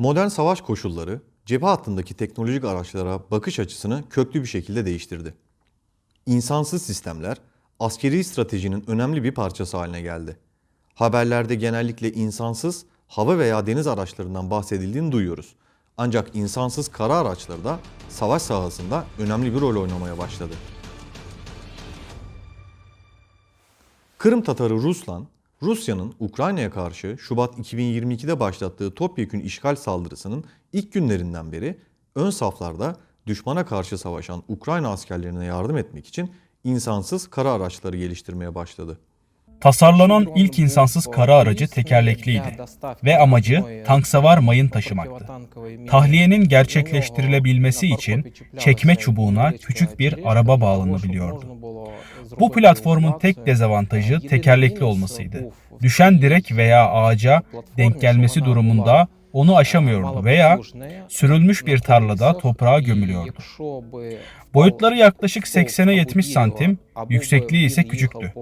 Modern savaş koşulları cephe hattındaki teknolojik araçlara bakış açısını köklü bir şekilde değiştirdi. İnsansız sistemler askeri stratejinin önemli bir parçası haline geldi. Haberlerde genellikle insansız hava veya deniz araçlarından bahsedildiğini duyuyoruz. Ancak insansız kara araçları da savaş sahasında önemli bir rol oynamaya başladı. Kırım Tatarı Ruslan, Rusya'nın Ukrayna'ya karşı Şubat 2022'de başlattığı topyekün işgal saldırısının ilk günlerinden beri ön saflarda düşmana karşı savaşan Ukrayna askerlerine yardım etmek için insansız kara araçları geliştirmeye başladı. Tasarlanan ilk insansız kara aracı tekerlekliydi ve amacı tanksavar mayın taşımaktı. Tahliyenin gerçekleştirilebilmesi için çekme çubuğuna küçük bir araba bağlanabiliyordu. Bu platformun tek dezavantajı tekerlekli olmasıydı. Düşen direk veya ağaca denk gelmesi durumunda onu aşamıyordu veya sürülmüş bir tarlada toprağa gömülüyordu. Boyutları yaklaşık 80'e 70 santim, yüksekliği ise küçüktü.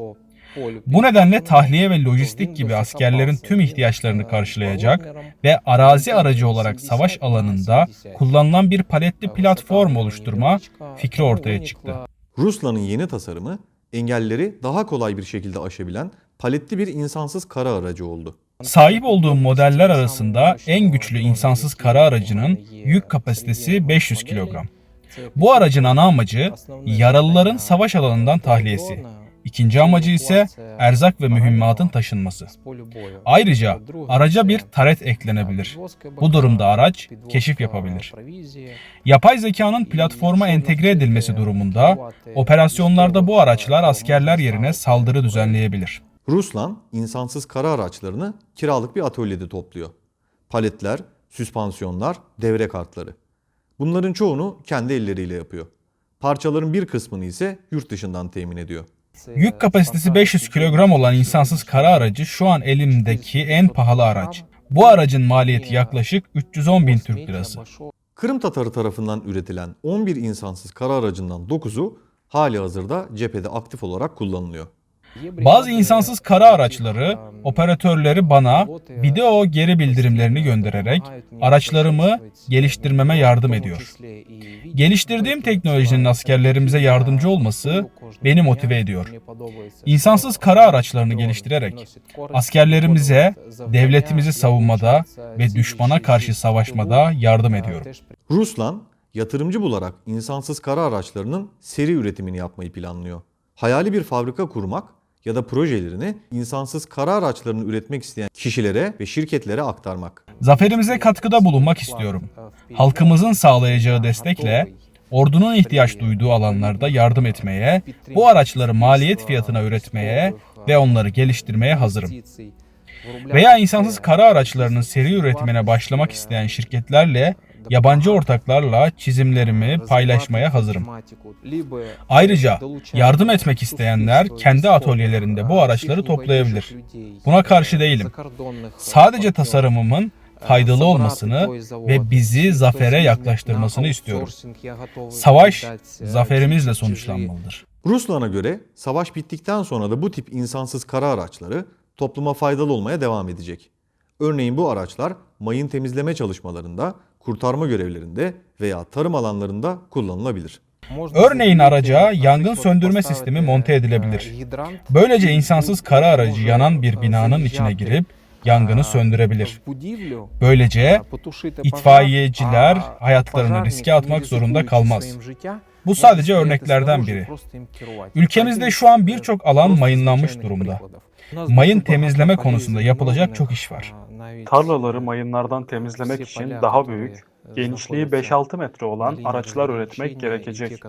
Bu nedenle tahliye ve lojistik gibi askerlerin tüm ihtiyaçlarını karşılayacak ve arazi aracı olarak savaş alanında kullanılan bir paletli platform oluşturma fikri ortaya çıktı. Ruslan'ın yeni tasarımı engelleri daha kolay bir şekilde aşabilen paletli bir insansız kara aracı oldu. Sahip olduğum modeller arasında en güçlü insansız kara aracının yük kapasitesi 500 kilogram. Bu aracın ana amacı yaralıların savaş alanından tahliyesi. İkinci amacı ise erzak ve mühimmatın taşınması. Ayrıca araca bir taret eklenebilir. Bu durumda araç keşif yapabilir. Yapay zekanın platforma entegre edilmesi durumunda operasyonlarda bu araçlar askerler yerine saldırı düzenleyebilir. Ruslan insansız kara araçlarını kiralık bir atölyede topluyor. Paletler, süspansiyonlar, devre kartları. Bunların çoğunu kendi elleriyle yapıyor. Parçaların bir kısmını ise yurt dışından temin ediyor. Yük kapasitesi 500 kilogram olan insansız kara aracı şu an elimdeki en pahalı araç. Bu aracın maliyeti yaklaşık 310 bin Türk lirası. Kırım Tatarı tarafından üretilen 11 insansız kara aracından 9'u hali hazırda cephede aktif olarak kullanılıyor. Bazı insansız kara araçları operatörleri bana video geri bildirimlerini göndererek araçlarımı geliştirmeme yardım ediyor. Geliştirdiğim teknolojinin askerlerimize yardımcı olması beni motive ediyor. İnsansız kara araçlarını geliştirerek askerlerimize devletimizi savunmada ve düşmana karşı savaşmada yardım ediyorum. Ruslan, yatırımcı bularak insansız kara araçlarının seri üretimini yapmayı planlıyor. Hayali bir fabrika kurmak ya da projelerini insansız kara araçlarını üretmek isteyen kişilere ve şirketlere aktarmak. Zaferimize katkıda bulunmak istiyorum. Halkımızın sağlayacağı destekle ordunun ihtiyaç duyduğu alanlarda yardım etmeye, bu araçları maliyet fiyatına üretmeye ve onları geliştirmeye hazırım. Veya insansız kara araçlarının seri üretimine başlamak isteyen şirketlerle, yabancı ortaklarla çizimlerimi paylaşmaya hazırım. Ayrıca yardım etmek isteyenler kendi atölyelerinde bu araçları toplayabilir. Buna karşı değilim. Sadece tasarımımın faydalı olmasını ve bizi zafere yaklaştırmasını istiyorum. Savaş zaferimizle sonuçlanmalıdır. Ruslan'a göre savaş bittikten sonra da bu tip insansız kara araçları topluma faydalı olmaya devam edecek. Örneğin bu araçlar mayın temizleme çalışmalarında, kurtarma görevlerinde veya tarım alanlarında kullanılabilir. Örneğin araca yangın söndürme sistemi monte edilebilir. Böylece insansız kara aracı yanan bir binanın içine girip yangını söndürebilir. Böylece itfaiyeciler hayatlarını riske atmak zorunda kalmaz. Bu sadece örneklerden biri. Ülkemizde şu an birçok alan mayınlanmış durumda. Mayın temizleme konusunda yapılacak çok iş var. Tarlaları mayınlardan temizlemek için daha büyük, genişliği 5-6 metre olan araçlar üretmek gerekecek.